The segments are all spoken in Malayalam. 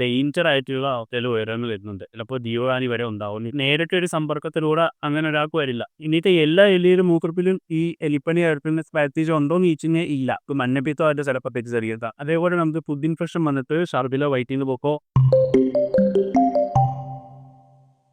ഡേഞ്ചർ ആയിട്ടുള്ള അവസ്ഥയിൽ ഉയർന്നു വരുന്നുണ്ട്. ചിലപ്പോൾ ജീവഹാനി വരെ ഉണ്ടാവും. നേരിട്ട് ഒരു സമ്പർക്കത്തിലൂടെ അങ്ങനെ ഒരാൾക്ക് വരില്ല. ഇനിയിട്ട് എല്ലാ എലിയുടെ മൂക്കുറപ്പിലും ഈ എലിപ്പനി അഴുക്കുന്ന പാരത്തീജ് ഉണ്ടോ എന്ന് ചോദിച്ചാൽ ഇല്ല. ഇപ്പൊ മഞ്ഞപ്പിത്തമായിട്ട് ചിലപ്പോൾ തെറ്റിദ്ധരിക്കുക അതേപോലെ നമുക്ക് ഫുഡ് ഇൻഫെക്ഷൻ വന്നിട്ട് ഷർബിലോ വയറ്റിന്ന് പോക്കോ?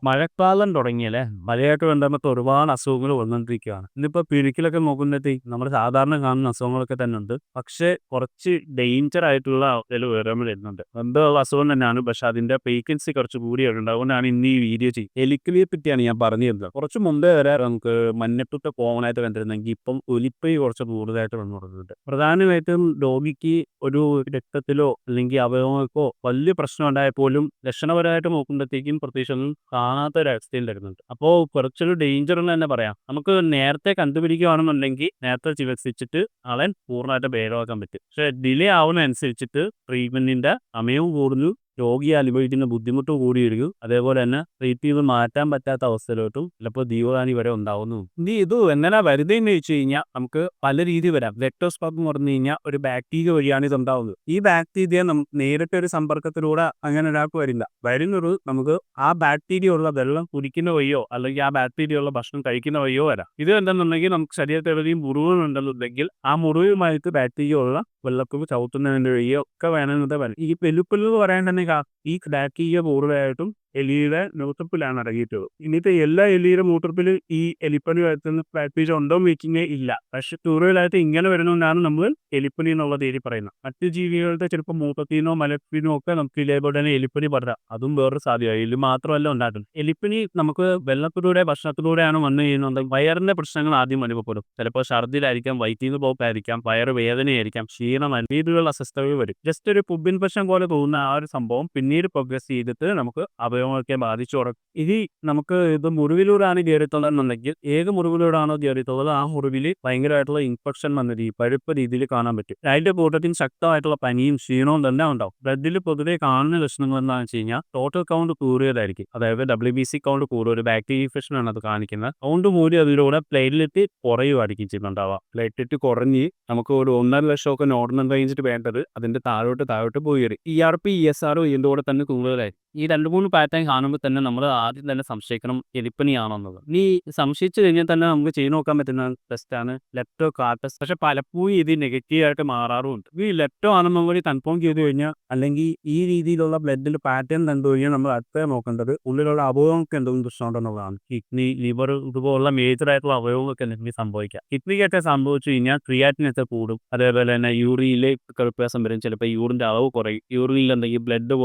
മഴക്കാലം തുടങ്ങിയല്ലേ? മഴയായിട്ട് ബന്ധപ്പെട്ട് ഒരുപാട് അസുഖങ്ങൾ വന്നുകൊണ്ടിരിക്കുകയാണ്. ഇന്നിപ്പോൾ പിഴുക്കിലൊക്കെ നോക്കുമ്പോഴത്തേക്ക് നമ്മൾ സാധാരണ കാണുന്ന അസുഖങ്ങളൊക്കെ തന്നെ ഉണ്ട് പക്ഷേ കുറച്ച് ഡേഞ്ചർ ആയിട്ടുള്ള ചില ഉയർന്നു വരുന്നുണ്ട്. എന്തുള്ള അസുഖം തന്നെയാണ്. പക്ഷെ അതിന്റെ പേക്കൻസി കുറച്ച് കൂടിയിട്ടുണ്ട് അതുകൊണ്ടാണ് ഇന്ന് ഈ വീഡിയോ ചെയ്യും എലിക്കലിയെ പറ്റിയാണ് ഞാൻ പറഞ്ഞു തരുന്നത് കുറച്ച് മുമ്പേ വരെ നമുക്ക് മഞ്ഞപ്പിട്ട് കോമൺ ആയിട്ട് കണ്ടിരുന്നെങ്കിൽ ഇപ്പം ഒലിപ്പൈ കുറച്ച് കൂടുതലായിട്ട് വന്നു തുടങ്ങുന്നുണ്ട് പ്രധാനമായിട്ടും രോഗിക്ക് ഒരു രക്തത്തിലോ അല്ലെങ്കിൽ അവയവങ്ങൾക്കോ വലിയ പ്രശ്നം ഉണ്ടായാൽ പോലും ലക്ഷണപരമായിട്ട് നോക്കുമ്പോഴത്തേക്കും പ്രത്യേകിച്ച് ഒന്നും കാണാത്ത ഒരു അവസ്ഥയിൽ വരുന്നുണ്ട് അപ്പോൾ കുറച്ചൊരു ഡേഞ്ചർ എന്ന് തന്നെ പറയാം. നമുക്ക് നേരത്തെ കണ്ടുപിടിക്കുകയാണെന്നുണ്ടെങ്കിൽ നേരത്തെ ചികിത്സിച്ചിട്ട് ആളെ പൂർണമായിട്ട് ഭേദമാക്കാൻ പറ്റും. പക്ഷെ ഡിലേ ആവുന്നതനുസരിച്ചിട്ട് ട്രീറ്റ്മെന്റിന്റെ സമയവും കൂടുന്നു. രോഗി അനുഭവിക്കുന്ന ബുദ്ധിമുട്ട് കൂടി വരികയും അതേപോലെ തന്നെ ട്രീറ്റ് ചെയ്ത് മാറ്റാൻ പറ്റാത്ത അവസ്ഥയിലോട്ടും ചിലപ്പോൾ ദീപകാനി വരെ ഉണ്ടാവുന്നു. ഇനി ഇത് എങ്ങനെ വരുന്നതെന്ന് വെച്ച് കഴിഞ്ഞാൽ നമുക്ക് പല രീതി വരാം. വെക്ടോസ്പാപ്പ് എന്ന് പറഞ്ഞു കഴിഞ്ഞാൽ ഒരു ബാക്ടീരിയ വഴിയാണ് ഇത് ഉണ്ടാവുന്നത്. ഈ ബാക്ടീരിയ നമുക്ക് നേരിട്ട് ഒരു സമ്പർക്കത്തിലൂടെ അങ്ങനെ ഒരാൾക്ക് വരില്ല. വരുന്നത് നമുക്ക് ആ ബാക്ടീരിയ ഉള്ള വെള്ളം കുടിക്കുന്ന വഴിയോ അല്ലെങ്കിൽ ആ ബാക്ടീരിയ ഉള്ള ഭക്ഷണം കഴിക്കുന്ന വഴിയോ വരാം. ഇത് എന്തെന്നുണ്ടെങ്കിൽ നമുക്ക് ശരീരത്തിൽ എവിടെയും മുറിവുകളുണ്ടെന്നുണ്ടെങ്കിൽ ആ മുറിവുമായിട്ട് ബാക്ടീരിയ ഉള്ള വെള്ളക്കുപ്പ് ചവിട്ടുന്നതിന്റെ വഴിയോ ഒക്കെ വേണമെന്നത് വരും. ഈ പെല്ലുപ്പല്ല് എന്ന് പറയാൻ തന്നെ കാ- ഈ ബാക്ടീരിയ കൂടുതലായിട്ടും എലിയുടെ മൂത്രപ്പിലാണ് അടങ്ങിയിട്ടുള്ളത്. ഇനിയിപ്പോ എല്ലാ എലിയുടെ മൂത്രപ്പിൽ ഈ എലിപ്പനി വരുത്തുന്ന ബാക്ടീരിയ ഉണ്ടോ വെച്ചിങ്ങനെ ഇല്ല. പക്ഷെ കൂടുതലായിട്ട് ഇങ്ങനെ വരുന്നതുകൊണ്ടാണ് നമ്മൾ എലിപ്പനി എന്നുള്ള പേര് പറയുന്നത്. മറ്റ് ജീവികളുടെ ചിലപ്പോൾ മൂത്രത്തിനോ മലപ്പിനോ ഒക്കെ നമുക്ക് ഇതേപോലെ എലിപ്പനി പറയാം അതും വേറൊരു സാധ്യത. എലി മാത്രമല്ല ഉണ്ടാക്കുന്നത്. എലിപ്പനി നമുക്ക് വെള്ളത്തിലൂടെ ഭക്ഷണത്തിലൂടെയാണ് വന്നു കഴിയുന്നത്. വയറിന്റെ പ്രശ്നങ്ങൾ ആദ്യം അനുഭവപ്പെടും. ചിലപ്പോൾ ഛർദിലായിരിക്കാം വയറ്റിന്ന് പോക്കായിരിക്കാം വയറ് വേദനയായിരിക്കാം ക്ഷീണം രീതിയിലുള്ള അസ്വസ്ഥതകൾ വരും. ജസ്റ്റ് ഒരു പുബിൻ പ്രശ്നം പോലെ തോന്നുന്ന ആ ഒരു സംഭവം പിന്നീട് പ്രോഗ്രസ് ചെയ്തിട്ട് നമുക്ക് അവയവങ്ങളൊക്കെ ബാധിച്ചു തുടങ്ങും ഇനി നമുക്ക് ഇത് മുറിവിലൂടെയാണ് കയറിത്തുള്ളതെന്നുണ്ടെങ്കിൽ ഏത് മുറിവിലൂടെയാണോ കയറിത്തുള്ളത് ആ മുറിവിൽ ഭയങ്കരമായിട്ടുള്ള ഇൻഫെക്ഷൻ വന്ന രീതി പഴുപ്പ് രീതിയിൽ കാണാൻ പറ്റും. അതിന്റെ കൂട്ടത്തിൽ ശക്തമായിട്ടുള്ള പനിയും ക്ഷീണവും തന്നെ ഉണ്ടാവും. ബ്ലഡിൽ പൊതുവെ കാണുന്ന ലക്ഷണങ്ങൾ എന്താണെന്ന് വെച്ച് കഴിഞ്ഞാൽ ടോട്ടൽ കൗണ്ട് കൂറിയതായിരിക്കും. അതായത് ഡബ്ല്യു ബി സി കൗണ്ട് കൂടും. ഒരു ബാക്ടീരിയ ഇൻഫെക്ഷൻ ആണ് അത് കാണിക്കുന്നത്. കൗണ്ട് മൂടി അതിലൂടെ പ്ലേറ്റ്ലെറ്റ് കുറയുമായിരിക്കും ചെയ്യുന്നുണ്ടാവുക. പ്ലേറ്റ്ലെറ്റ് കുറഞ്ഞ് നമുക്ക് ഒരു ഒന്നര ലക്ഷമൊക്കെ നോർമൽ റേഞ്ചിൽ വേണ്ടത് അതിന്റെ താഴോട്ട് താഴോട്ട് പോയി വരും. E R P E S R ഇതിന്റെ കൂടെ തന്നെ കൂടുതലായി. ഈ രണ്ട് മൂന്ന് പാറ്റേൺ കാണുമ്പോൾ തന്നെ നമ്മൾ ആദ്യം തന്നെ സംശയിക്കണം എലിപ്പനിയാണെന്നത് നീ സംശയിച്ചു കഴിഞ്ഞാൽ തന്നെ നമുക്ക് ചെയ്തു നോക്കാൻ പറ്റുന്ന ടെസ്റ്റാണ് ലെപ്റ്റോ കാർട്ടസ് പക്ഷെ പലപ്പോഴും ഇത് നെഗറ്റീവ് ആയിട്ട് മാറാറുമുണ്ട്. ഈ ലെപ്റ്റോ ആണെന്നും കൂടി കൺഫേം ചെയ്തു കഴിഞ്ഞാൽ അല്ലെങ്കിൽ ഈ രീതിയിലുള്ള ബ്ലഡിൽ പാറ്റേൺ കണ്ടു കഴിഞ്ഞാൽ നമ്മൾ അടുത്ത നോക്കേണ്ടത് ഉള്ളിലുള്ള അവയവങ്ങൾക്ക് എന്തെങ്കിലും പ്രശ്നമുണ്ടെന്നുള്ളതാണ്. കിഡ്നി ലിവർ ഇതുപോലുള്ള മേജർ ആയിട്ടുള്ള അവയവങ്ങൾക്ക് എന്തെങ്കിലും സംഭവിക്കാം. കിഡ്നിക്കൊക്കെ സംഭവിച്ചു കഴിഞ്ഞാൽ ക്രിയാറ്റിനൊക്കെ കൂടും. അതേപോലെ തന്നെ യൂറിയിലെ വ്യത്യാസം വരും. ചിലപ്പോൾ യൂറിന്റെ അളവ് കുറയും. യൂറിനിൽ എന്തെങ്കിലും ബ്ലഡ്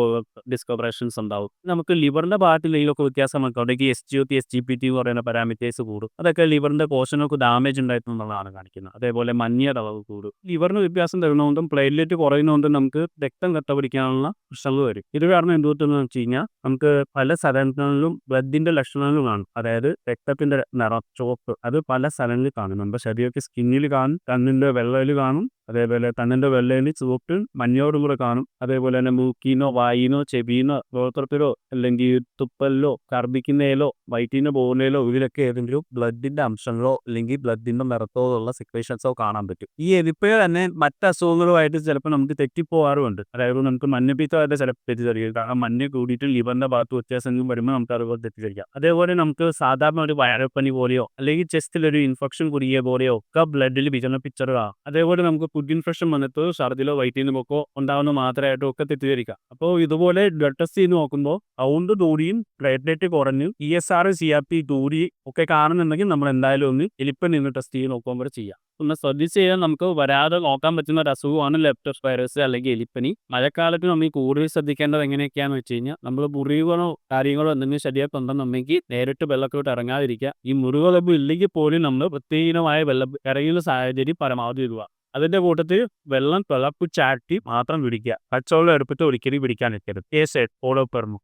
ഡിസ്കവറേഷൻസ് ഉണ്ടാവും. നമുക്ക് ലിവറിന്റെ പാർട്ടിലൊക്കെ വ്യത്യാസം നമുക്ക് ഉണ്ടെങ്കിൽ S G O P S G P T എന്ന് പറയുന്ന പാരാമീറ്റേഴ്സ് കൂടും. അതൊക്കെ ലിവറിന്റെ പോഷനൊക്കെ ഡാമേജ് ഉണ്ടായിട്ടുള്ളതാണ് കാണിക്കുന്നത്. അതേപോലെ മഞ്ഞയുടെ അളവ് കൂടും. ലിവറിന് വ്യത്യാസം തരുന്നതുകൊണ്ടും പ്ലേറ്റ്ലെറ്റ് കുറയുന്നതുകൊണ്ടും നമുക്ക് രക്തം കട്ട പിടിക്കാനുള്ള പ്രശ്നങ്ങൾ വരും. ഇത് കാരണം എന്ത് എന്തുകൊണ്ടെന്ന് വെച്ച് കഴിഞ്ഞാൽ നമുക്ക് പല സ്ഥലങ്ങളിലും ബ്ലഡിന്റെ ലക്ഷണങ്ങൾ കാണും. അതായത് രക്തത്തിന്റെ നിറം ചുവപ്പ് അത് പല സ്ഥലങ്ങളിൽ കാണും. നമ്മുടെ ശരീരത്തിൽ സ്കിന്നിൽ കാണും കണ്ണിന്റെ വെള്ളയിൽ കാണും അതേപോലെ കണ്ണിന്റെ വെള്ളയിൽ ചുവപ്പ് മഞ്ഞയോടും കൂടെ കാണും. അതേപോലെ തന്നെ മൂക്കിനോ വായിനോ ചെവിനോ ഗോത്രത്തിലോ അല്ലെങ്കിൽ തുപ്പലിലോ ഛർദിക്കുന്നതിലോ വയറ്റിന് പോകുന്നതിലോ ഇതിലൊക്കെ ഏതെങ്കിലും ബ്ലഡിന്റെ അംശങ്ങളോ അല്ലെങ്കിൽ ബ്ലഡിന്റെ നിറത്തോ ഉള്ള സിക്വേഷൻസോ കാണാൻ പറ്റും. ഈ എലിപ്പയോ തന്നെ മറ്റ് അസുഖങ്ങളുമായിട്ട് ചിലപ്പോൾ നമുക്ക് തെറ്റിപ്പോവാറുമുണ്ട് അതായത് നമുക്ക് മഞ്ഞപ്പിത്തമായിട്ട് ചിലപ്പോൾ തെറ്റിദ്ധരിക്കും. കാരണം മഞ്ഞ കൂടിയിട്ട് ലിവറിന്റെ ഭാഗത്ത് വ്യത്യാസം വരുമ്പോൾ നമുക്ക് അതുപോലെ തെറ്റിദ്ധരിക്കാം. അതേപോലെ നമുക്ക് സാധാരണ ഒരു വയറപ്പനി പോലെയോ അല്ലെങ്കിൽ ചെസ്റ്റിൽ ഒരു ഇൻഫെക്ഷൻ കുടുങ്ങിയ പോലെയോ ഒക്കെ ബ്ലഡിൽ വിചരണ പിക്ചർ അതേപോലെ നമുക്ക് ഫുഡ് ഇൻഫെക്ഷൻ വന്നിട്ട് ഛർദിലോ വയറ്റിന്ന് പോക്കോ ഉണ്ടാവുന്ന മാത്രമായിട്ടും ഒക്കെ തെറ്റിദ്ധരിക്കാം അപ്പോൾ ഇതുപോലെ ബ്ലഡ് ടെസ്റ്റ് ചെയ്ത് നോക്കുമ്പോൾ കൗണ്ട് കൂടിയും പ്ലേറ്റ്ലേറ്റ് കുറഞ്ഞു E S R C R P കൂടി ഒക്കെ കാണുന്നുണ്ടെങ്കിൽ നമ്മൾ എന്തായാലും ഒന്ന് എലിപ്പൻ നിന്ന് ടെസ്റ്റ് ചെയ്ത് നോക്കുമ്പോൾ ചെയ്യാം. ഒന്ന് ശ്രദ്ധിച്ച് കഴിഞ്ഞാൽ നമുക്ക് വരാതെ നോക്കാൻ പറ്റുന്ന ഒരു അസുഖമാണ് ലെപ്റ്റോസ്പൈറസ് അല്ലെങ്കിൽ എലിപ്പനി. മഴക്കാലത്ത് നമ്മൾ കൂടുതൽ ശ്രദ്ധിക്കേണ്ടത് എങ്ങനെയൊക്കെയാണെന്ന് വെച്ച് കഴിഞ്ഞാൽ നമ്മൾ മുറിവുകളോ കാര്യങ്ങളോ എന്തെങ്കിലും ശരീരത്തിൽ ഉണ്ടെന്നുണ്ടെങ്കിൽ നേരിട്ട് വെള്ളത്തിലോട്ട് ഇറങ്ങാതിരിക്കുക. ഈ മുറിവുകളൊന്നും ഇല്ലെങ്കിൽ പോലും നമ്മൾ പ്രത്യേകമായ വെള്ളം ഇറങ്ങുന്ന സാഹചര്യം പരമാവധി ഇടുക. അതിന്റെ കൂട്ടത്തിൽ വെള്ളം തിളപ്പിച്ചാട്ടി മാത്രം പിടിക്കുക പച്ചവെള്ളം എടുത്തിട്ട് ഒരിക്കലും പിടിക്കാൻ നിൽക്കരുത്. Set follow പെർമു